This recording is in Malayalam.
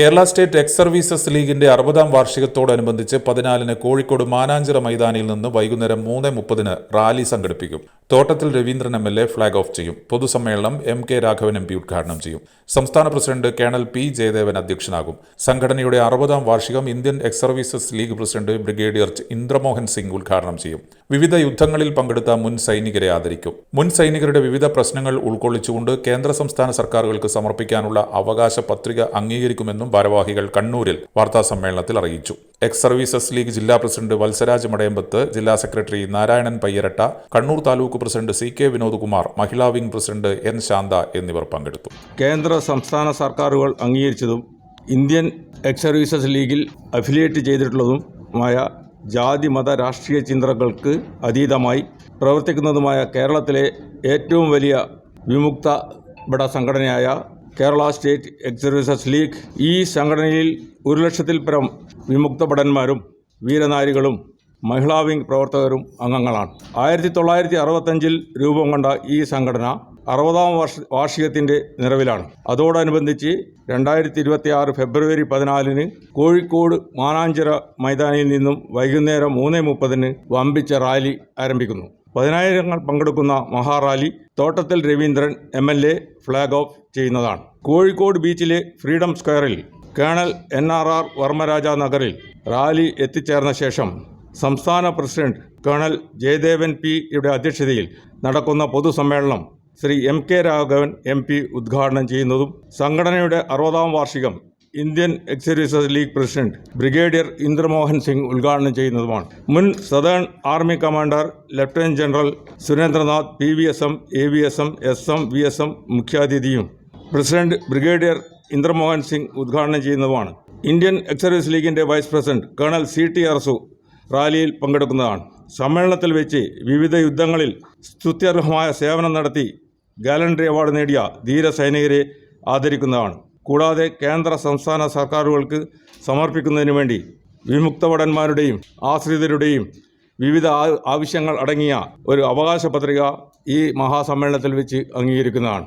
കേരള സ്റ്റേറ്റ് എക്സ് സർവീസസ് ലീഗിന്റെ അറുപതാം വാർഷികത്തോടനുബന്ധിച്ച് പതിനാലിന് കോഴിക്കോട് മാനാഞ്ചിറ മൈതാനിയിൽ നിന്ന് വൈകുന്നേരം മൂന്ന് മുപ്പതിന് റാലി സംഘടിപ്പിക്കും. Thottathil Raveendran M L A flag off ചെയ്യും. പൊതുസമ്മേളനം M K Raghavan M P ഉദ്ഘാടനം ചെയ്യും. സംസ്ഥാന പ്രസിഡന്റ് കേണൽ പി ജയദേവൻ അധ്യക്ഷനാകും. സംഘടനയുടെ അറുപതാം വാർഷികം Indian ex services league president brigadier Indramohan Singh ഉദ്ഘാടനം ചെയ്യും. വിവിധ യുദ്ധങ്ങളിൽ പങ്കെടുത്ത മുൻ സൈനികരെ ആദരിക്കും. മുൻ സൈനികരുടെ വിവിധ പ്രശ്നങ്ങൾ ഉൾക്കൊള്ളിച്ചുകൊണ്ട് കേന്ദ്ര സംസ്ഥാന സർക്കാരുകൾക്ക് സമർപ്പിക്കാനുള്ള അവകാശ പത്രിക അംഗീകരിക്കുമെന്നും ഭാരവാഹികൾ കണ്ണൂരിൽ വാർത്താ സമ്മേളനത്തിൽ അറിയിച്ചു. എക്സ് സർവീസസ് ലീഗ് ജില്ലാ പ്രസിഡന്റ് വത്സരാജ് മടയമ്പത്ത് ജില്ലാ secretary Narayanan Payyaratta Kannur taluk president C K Vinodkumar മഹിളാ വിംഗ് പ്രസിഡന്റ് എൻ ശാന്ത എന്നിവർ പങ്കെടുത്തു. കേന്ദ്ര സംസ്ഥാന സർക്കാരുകൾ അംഗീകരിച്ചതും ഇന്ത്യൻ എക്സ് സർവീസസ് ലീഗിൽ അഫിലിയേറ്റ് ചെയ്തിട്ടുള്ളതുമായ ജാതി മത രാഷ്ട്രീയ ചിന്തകൾക്ക് അതീതമായി പ്രവർത്തിക്കുന്നതുമായ കേരളത്തിലെ ഏറ്റവും വലിയ വിമുക്ത ബട സംഘടനയായ Kerala state ex services league ഈ സംഘടനയിൽ ഒരു ലക്ഷത്തിൽ പരം വിമുക്ത ഭടന്മാരും വീരനാരികളും മഹിളാ വിംഗ് പ്രവർത്തകരും അംഗങ്ങളാണ്. ആയിരത്തി തൊള്ളായിരത്തി അറുപത്തഞ്ചിൽ രൂപം കൊണ്ട ഈ സംഘടന അറുപതാം വർഷ വാർഷികത്തിന്റെ നിറവിലാണ്. അതോടനുബന്ധിച്ച് രണ്ടായിരത്തി ഇരുപത്തി ആറ് ഫെബ്രുവരി പതിനാലിന് കോഴിക്കോട് മാനാഞ്ചിറ മൈതാനിയിൽ നിന്നും വൈകുന്നേരം മൂന്ന് മുപ്പതിന് വമ്പിച്ച റാലി ആരംഭിക്കുന്നു. പതിനായിരങ്ങൾ പങ്കെടുക്കുന്ന മഹാറാലി Thottathil Raveendran M L A flag off ചെയ്യുന്നതാണ്. കോഴിക്കോട് ബീച്ചിലെ ഫ്രീഡം സ്ക്വയറിൽ colonel N R R Varmaraja നഗറിൽ റാലി എത്തിച്ചേർന്ന ശേഷം സംസ്ഥാന പ്രസിഡന്റ് കേണൽ ജയദേവൻ പി യുടെ അധ്യക്ഷതയിൽ നടക്കുന്ന പൊതുസമ്മേളനം Shri M K Raghavan M P ഉദ്ഘാടനം ചെയ്യുന്നതും സംഘടനയുടെ അറുപതാം വാർഷികം Indian excise league president brigadier Indramohan Singh ഉദ്ഘാടനം ചെയ്യുന്നതുമാണ്. മുൻ southern army commander lieutenant general Surendranath P V S M A V S M S M V S M മുഖ്യാതിഥിയും president brigadier Indramohan Singh ഉദ്ഘാടനം ചെയ്യുന്നതുമാണ്. ഇന്ത്യൻ എക്സ് സർവീസ് ലീഗിന്റെ vice president colonel C T Arasu റാലിയിൽ പങ്കെടുക്കുന്നതാണ്. സമ്മേളനത്തിൽ വെച്ച് വിവിധ യുദ്ധങ്ങളിൽ സ്തുത്യർഹമായ സേവനം നടത്തി ഗാലൻട്രി അവാർഡ് നേടിയ ധീര സൈനികരെ ആദരിക്കുന്നതാണ്. കൂടാതെ കേന്ദ്ര സംസ്ഥാന സർക്കാരുകൾക്ക് സമർപ്പിക്കുന്നതിന് വേണ്ടി വിമുക്തഭടന്മാരുടെയും ആശ്രിതരുടെയും വിവിധ ആവശ്യങ്ങൾ അടങ്ങിയ ഒരു അവകാശ പത്രിക ഈ മഹാസമ്മേളനത്തിൽ വെച്ച് അംഗീകരിക്കുന്നതാണ്.